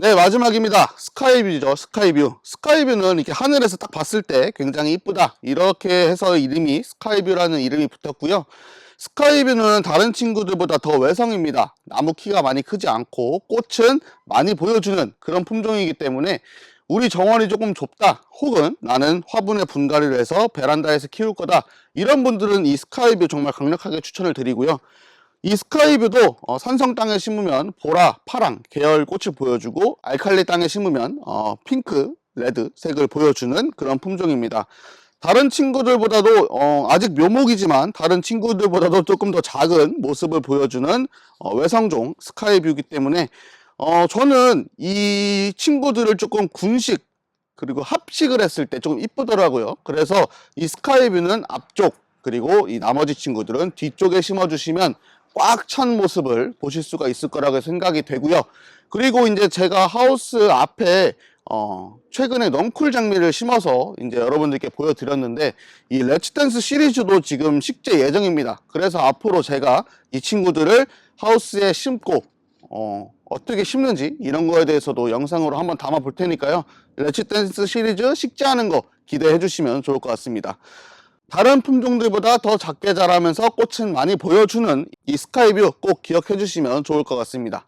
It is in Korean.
네, 마지막입니다. 스카이뷰죠, 스카이뷰. 스카이뷰는 이렇게 하늘에서 딱 봤을 때 굉장히 이쁘다. 이렇게 해서 이름이 스카이뷰라는 이름이 붙었고요. 스카이뷰는 다른 친구들보다 더 외성입니다. 나무 키가 많이 크지 않고 꽃은 많이 보여주는 그런 품종이기 때문에 우리 정원이 조금 좁다 혹은 나는 화분에 분갈이를 해서 베란다에서 키울 거다 이런 분들은 이 스카이뷰 정말 강력하게 추천을 드리고요. 이 스카이뷰도 어, 산성 땅에 심으면 보라, 파랑 계열 꽃을 보여주고 알칼리 땅에 심으면 어, 핑크, 레드 색을 보여주는 그런 품종입니다. 다른 친구들보다도 어, 아직 묘목이지만 다른 친구들보다도 조금 더 작은 모습을 보여주는 어, 외성종 스카이뷰이기 때문에 어, 저는 이 친구들을 조금 군식 그리고 합식을 했을 때 조금 이쁘더라고요. 그래서 이 스카이뷰는 앞쪽 그리고 이 나머지 친구들은 뒤쪽에 심어주시면 꽉 찬 모습을 보실 수가 있을 거라고 생각이 되고요. 그리고 이제 제가 하우스 앞에 어, 최근에 넝쿨 장미를 심어서 이제 여러분들께 보여드렸는데 이 렛츠댄스 시리즈도 지금 식재 예정입니다. 그래서 앞으로 제가 이 친구들을 하우스에 심고 어, 어떻게 심는지 이런 거에 대해서도 영상으로 한번 담아 볼 테니까요. 렛츠댄스 시리즈 식재하는 거 기대해 주시면 좋을 것 같습니다. 다른 품종들보다 더 작게 자라면서 꽃은 많이 보여주는 이 스카이뷰 꼭 기억해 주시면 좋을 것 같습니다.